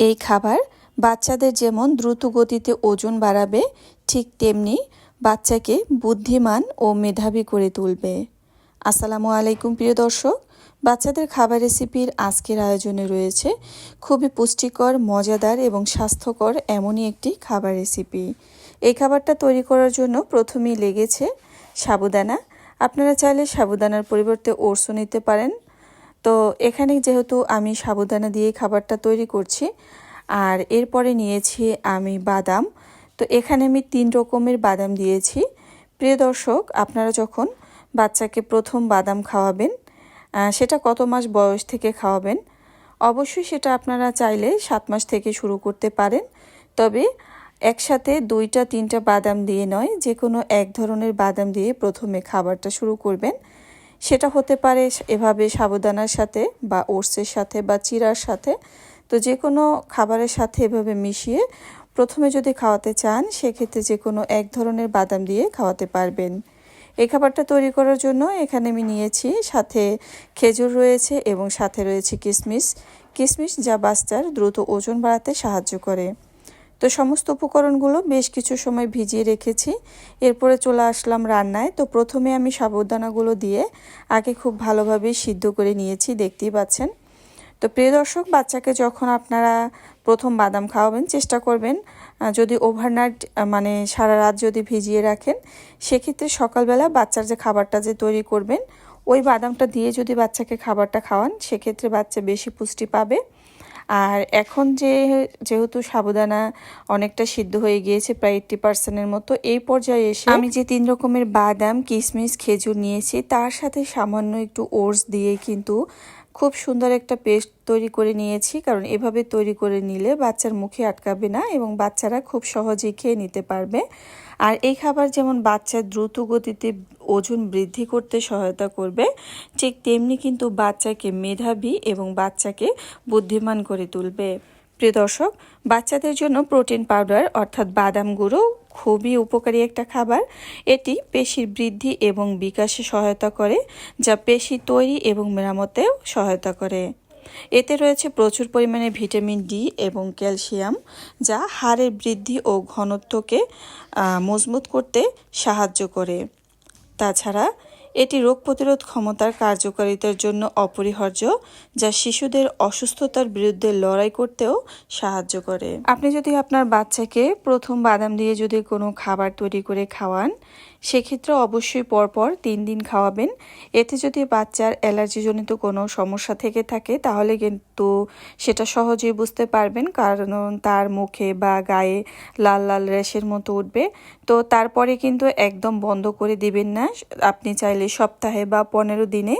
এই খাবার বাচ্চাদের যেমন দ্রুত গতিতে ওজন বাড়াবে, ঠিক তেমনি বাচ্চাকে বুদ্ধিমান ও মেধাবী করে তুলবে। আসসালামু আলাইকুম, প্রিয় দর্শক। বাচ্চাদের খাবার রেসিপির আজকের আয়োজনে রয়েছে খুবই পুষ্টিকর, মজাদার এবং স্বাস্থ্যকর এমনই একটি খাবার রেসিপি। এই খাবারটা তৈরি করার জন্য প্রথমেই লেগেছে সাবুদানা। আপনারা চাইলে সাবুদানার পরিবর্তে ওরসও নিতে পারেন। তো এখানে যেহেতু আমি সাবুদানা দিয়ে খাবারটা তৈরি করছি, আর এরপরে নিয়েছি আমি বাদাম। তো এখানে আমি তিন রকমের বাদাম দিয়েছি। প্রিয় দর্শক, আপনারা যখন বাচ্চাকে প্রথম বাদাম খাওয়াবেন সেটা কত মাস বয়স থেকে খাওয়াবেন? অবশ্যই সেটা আপনারা চাইলে সাত মাস থেকে শুরু করতে পারেন। তবে একসাথে দুইটা, তিনটা বাদাম দিয়ে নয় যে কোনো এক ধরনের বাদাম দিয়ে প্রথমে খাবারটা শুরু করবেন। সেটা হতে পারে এভাবে সাবুদানার সাথে বা ওটসের সাথে বা চিরার সাথে। তো যে কোনো খাবারের সাথে এভাবে মিশিয়ে প্রথমে যদি খাওয়াতে চান, সেক্ষেত্রে যে কোনো এক ধরনের বাদাম দিয়ে খাওয়াতে পারবেন। এই খাবারটা তৈরি করার জন্য এখানে আমি নিয়েছি সাথে খেজুর রয়েছে এবং সাথে রয়েছে কিশমিশ কিশমিশ যা বাচ্চার দ্রুত ওজন বাড়াতে সাহায্য করে। তো সমস্ত উপকরণগুলো বেশ কিছু সময় ভিজিয়ে রেখেছি। এরপরে চলে আসলাম রান্নায়। তো প্রথমে আমি সাবুদানাগুলো দিয়ে আগে খুব ভালোভাবে সিদ্ধ করে নিয়েছি, দেখতেই পাচ্ছেন। তো প্রিয় দর্শক, বাচ্চাকে যখন আপনারা প্রথম বাদাম খাওয়াবেন, চেষ্টা করবেন যদি ওভারনাইট মানে সারা রাত যদি ভিজিয়ে রাখেন, সেক্ষেত্রে সকালবেলা বাচ্চার যে খাবারটা যে তৈরি করবেন, ওই বাদামটা দিয়ে যদি বাচ্চাকে খাবারটা খাওয়ান, সেক্ষেত্রে বাচ্চা বেশি পুষ্টি পাবে। আর এখন যে যেহেতু সাবুদানা অনেকটা সিদ্ধ হয়ে গিয়েছে, প্রায় এইট্টি পার্সেন্টের মতো, এই পর্যায়ে এসে আমি যে তিন রকমের বাদাম কিশমিশ খেজুর নিয়েছি, তার সাথে সামান্য একটু ওটস দিয়ে কিন্তু খুব সুন্দর একটা পেস্ট তৈরি করে নিয়েছি, কারণ এভাবে তৈরি করে নিলে বাচ্চার মুখে আটকাবে না এবং বাচ্চারা খুব সহজেই খেয়ে নিতে পারবে। আর এই খাবার যেমন বাচ্চার দ্রুত গতিতে ওজন বৃদ্ধি করতে সহায়তা করবে, ঠিক তেমনি কিন্তু বাচ্চাকে মেধাবী এবং বাচ্চাকে বুদ্ধিমান করে তুলবে। প্রিয় দর্শক, বাচ্চাদের জন্য প্রোটিন পাউডার অর্থাৎ বাদাম গুঁড়ো খুবই উপকারী একটা খাবার। এটি পেশির বৃদ্ধি এবং বিকাশে সহায়তা করে, যা পেশি তৈরি এবং মেরামতেও সহায়তা করে। এতে রয়েছে প্রচুর পরিমাণে ভিটামিন ডি এবং ক্যালসিয়াম, যা হাড়ের বৃদ্ধি ও ঘনত্বকে মজবুত করতে সাহায্য করে। তাছাড়া এটি রোগ প্রতিরোধ ক্ষমতার কার্যকারিতার জন্য অপরিহার্য, যা শিশুদের অসুস্থতার বিরুদ্ধে লড়াই করতেও সাহায্য করে। আপনি যদি আপনার বাচ্চাকে প্রথম বাদাম দিয়ে যদি কোনো খাবার তৈরি করে খাওয়ান, সেক্ষেত্রে অবশ্যই পরপর তিন দিন খাওয়াবেন। এতে যদি বাচ্চার অ্যালার্জিজনিত কোনো সমস্যা থেকে থাকে, তাহলে কিন্তু সেটা সহজেই বুঝতে পারবেন, কারণ তার মুখে বা গায়ে লাল লাল র্যাশের মতো উঠবে। তো তারপরে কিন্তু একদম বন্ধ করে দিবেন না। আপনি চাইলে সপ্তাহে বা পনেরো দিনে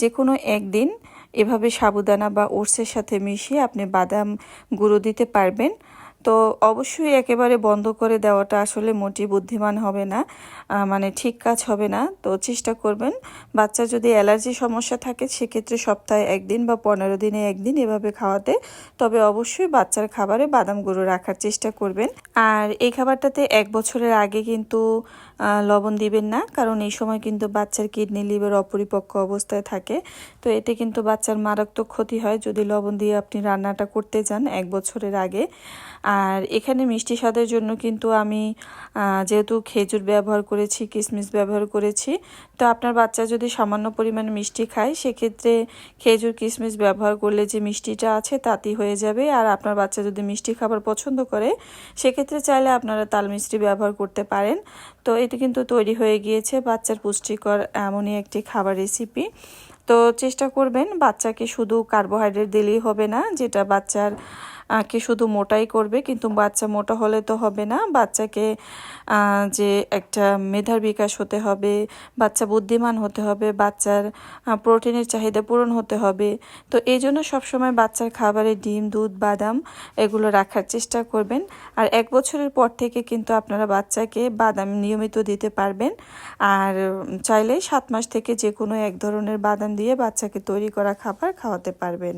যে কোনো একদিন এভাবে সাবুদানা বা ওটসের সাথে মিশিয়ে আপনি বাদাম গুঁড়ো দিতে পারবেন। তো অবশ্যই একেবারে বন্ধ করে দেওয়াটা আসলে মোটি বুদ্ধিমান হবে না মানে ঠিক কাজ হবে না। তো চেষ্টা করবেন, বাচ্চা যদি অ্যালার্জি সমস্যা থাকে সেক্ষেত্রে সপ্তাহে একদিন বা পনেরো দিনে একদিন এভাবে খাওয়াতে। তবে অবশ্যই বাচ্চার খাবারে বাদাম গুঁড়ো রাখার চেষ্টা করবেন। আর এই খাবারটাতে এক বছরের আগে কিন্তু লবণ দিবেন না, কারণ এই সময় কিন্তু বাচ্চার কিডনি লিভার অপরিপক্ক অবস্থায় থাকে। তো এতে কিন্তু বাচ্চার মারাত্মক ক্ষতি হয়। যদি লবণ দিয়ে আপনি রান্নাটা করতে যান এক বছরের আগে আর এখানে মিষ্টি স্বাদের জন্য কিন্তু আমি যেহেতু খেজুর ব্যবহার করেছি কিশমিশ ব্যবহার করেছি, তো আপনার বাচ্চা যদি সামান্য পরিমাণে মিষ্টি খায়, সেক্ষেত্রে খেজুর কিশমিশ ব্যবহার করলে যে মিষ্টিটা আছে তাতেই হয়ে যাবে। আর আপনার বাচ্চা যদি মিষ্টি খাবার পছন্দ করে, সেক্ষেত্রে চাইলে আপনারা তাল মিষ্টি ব্যবহার করতে পারেন। তো এটি কিন্তু তৈরি হয়ে গিয়েছে বাচ্চার পুষ্টিকর এমনই একটি খাবার রেসিপি। তো চেষ্টা করবেন বাচ্চাকে শুধু কার্বোহাইড্রেট দিলেই হবে না, যেটা বাচ্চার কে শুধু মোটাই করবে, কিন্তু বাচ্চা মোটা হলে তো হবে না। বাচ্চাকে যে একটা মেধার বিকাশ হতে হবে, বাচ্চা বুদ্ধিমান হতে হবে, বাচ্চার প্রোটিনের চাহিদা পূরণ হতে হবে। তো এই জন্য সবসময় বাচ্চার খাবারে ডিম, দুধ, বাদাম এগুলো রাখার চেষ্টা করবেন। আর এক বছরের পর থেকে কিন্তু আপনারা বাচ্চাকে বাদাম নিয়মিত দিতে পারবেন। আর চাইলে সাত মাস থেকে যে কোনো এক ধরনের বাদাম দিয়ে বাচ্চাকে তৈরি করা খাবার খাওয়াতে পারবেন।